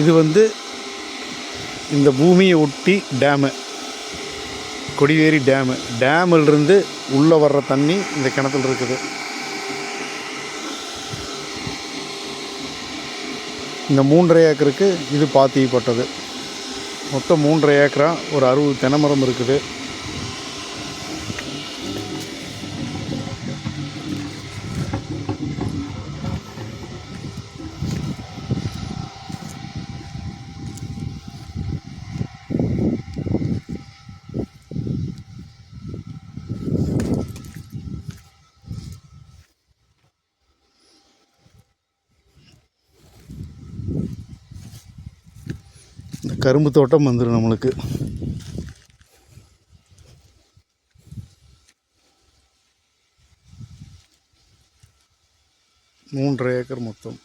இது வந்து இந்த பூமியை ஒட்டி டேமு கொடிவேரி டேமு டேமிலிருந்து உள்ளே வர்ற தண்ணி இந்த கிணத்துல இருக்குது. இந்த மூன்றரை ஏக்கருக்கு இது பாத்திப்பட்டது மொத்தம் மூன்றரை ஏக்கரா ஒரு அறுபது தென்னைமரம் இருக்குது. இந்த கரும்பு தோட்டம் வந்துடும் நம்மளுக்கு. மூன்றரை ஏக்கர் மொத்தம்.